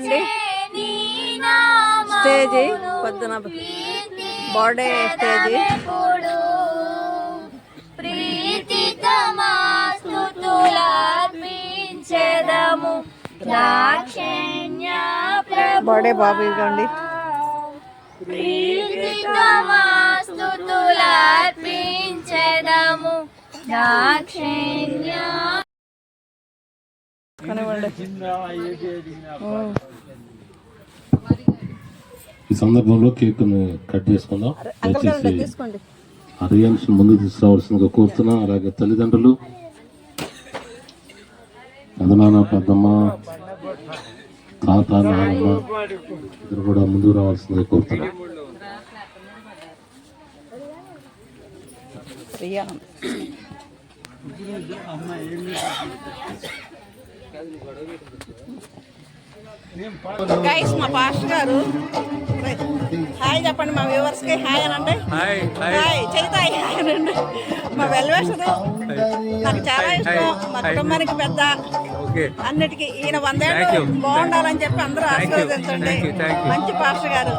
ఇదిగోండి స్టేజీ పొద్దున birthday stage. Birthday బాబు ఇదిగోండి ప్రీతితమాస్తుతులర్పించెదము. దాక్షిణ్య. ఈ సందర్భంలో కేక్ కట్ చేసుకుందాం. దయచేసి తీసుకోండి. ఆ రియాక్షన్ ముందుకు తీసుకురావాల్సిందిగా కోరుతున్నా. అలాగే తల్లిదండ్రులు. పెదనాన్న పెద్దమ్మ తాత నానమ్మ ఇద్దరు కూడా ముందుకు రావాల్సిందిగా కోరుతున్నా. ప్రియా. గైస్ మా పాస్టర్ గారు. హాయ్ చెప్పండి మా వ్యూవర్స్కి హాయ్ అని అంటే? హాయ్ హాయ్ హాయ్ అనండి మా వెల్వేషరు నాకు చాలా ఇష్టం. మా కుటుంబానికి పెద్ద ఓకే అన్నిటికీ ఈయన వందేళ్ళు. బాగుండాలని చెప్పి అందరూ. ఆశీర్వదించండి. మంచి పాస్టర్ గారు.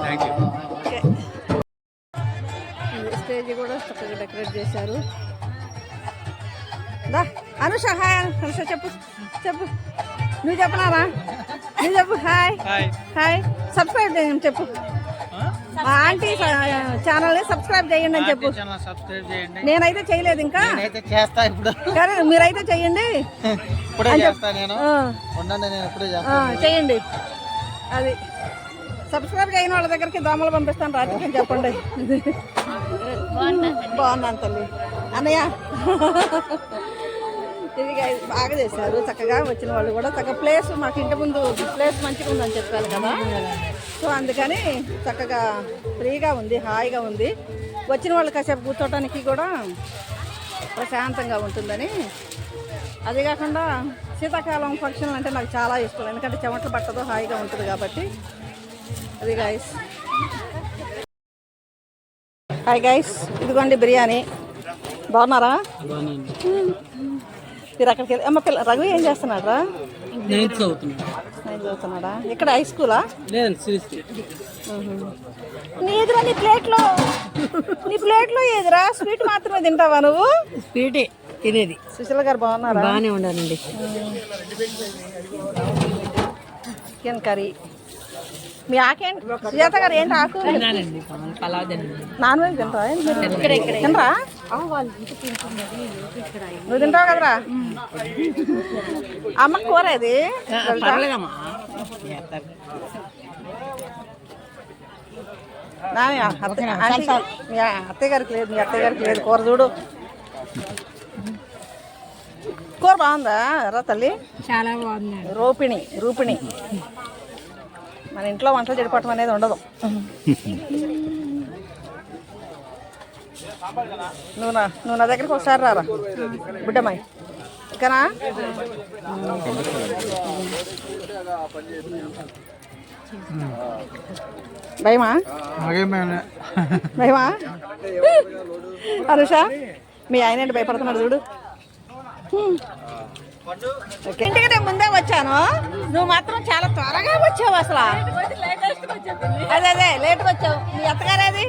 స్టేజ్ కూడా చక్కగా డెకరేట్ చేశారు. దా. అనుష హాయ్ అను. అనుష చెప్పు చెప్పు. నువ్వు చెప్పనారా నువ్వు చెప్పు హాయ్ హాయ్ హాయ్ సబ్స్క్రైబ్ చేయండి చెప్పు. మా ఆంటీ ఛానల్ని సబ్స్క్రైబ్ చేయండి అని చెప్పు. ఛానల్ సబ్స్క్రైబ్ చేయండి. నేనైతే చేయలేదు ఇంకా. నేనైతే చేస్తా ఇప్పుడు. కానీ మీరైతే చెయ్యండి ఇప్పుడే చేస్తా నేను. ఆ, ఉండండి నేను ఇప్పుడే ఆ, చేస్తా చెయ్యండి అది. సబ్స్క్రైబ్ చేయని వాళ్ళ దగ్గరికి దోమలు పంపిస్తాను రాత్రికి అని చెప్పండి. బాగున్నాను తల్లి. అన్నయ్య. ఇది బాగా చేశారు. చక్కగా వచ్చిన వాళ్ళు కూడా. చక్కగా ప్లేస్ మాకు ఇంటి ముందు ప్లేస్ మంచిగా ఉందని చెప్పారు కదా. సో అందుకని చక్కగా ఫ్రీగా ఉంది హాయిగా ఉంది. వచ్చిన వాళ్ళు కాసేపు కూర్చోటానికి కూడా ప్రశాంతంగా ఉంటుందని. అది కాకుండా శీతాకాలం ఫంక్షన్ అంటే నాకు చాలా ఇష్టం. ఎందుకంటే చెమటలు పట్టదు హాయిగా ఉంటుంది కాబట్టి. అది గాయస్ హాయ్ గైస్ ఇదిగోండి బిర్యానీ. బాగున్నారా? మీరు అక్కడికి వెళ్ళి అమ్మ పిల్ల రఘు ఏం చేస్తున్నాడా నైన్త్ చదువుతున్నా ఏం చదువుతున్నాడా? ఇక్కడ హై స్కూలా లేదండి శ్రీశ్రీ నీ ఎదురా నీ ప్లేట్లో? నీ ప్లేట్లో ఎదురా స్వీట్ మాత్రమే తింటావా నువ్వు? స్వీటే తినేది. సుశీల గారు బాగున్నారా? బాగానే ఉండాలండి. Chicken curry. మీ ఆకేంటి సుజాత గారు ఏంటి ఆకు? నాన్ వెజ్ తింటారా? తినరా? నువ్వు తింటావు కదరా? అమ్మ కూర మీ అత్తయ్య గారికి లేదు మీ అత్తయ్య గారికి లేదు. కూర చూడు. కూర బాగుందా? రా తల్లి. చాలా బాగుంది రూపిణి రూపిణి. మన ఇంట్లో వంటలు చెడిపోవటం అనేది ఉండదు. నువ్వు నా నువ్వు నా దగ్గరికి ఒకసారి రారా బిడ్డమ్మాయి. ఇకనా భయమా? భయమా. అనుష మీ ఆయన ఏంటి భయపడుతున్నాడు చూడు. ఇంటికి ముందే వచ్చాను. నువ్వు మాత్రం చాలా త్వరగా వచ్చావు అసలు. అదే అదే లేట్గా వచ్చావు. మీ అత్తగారేది?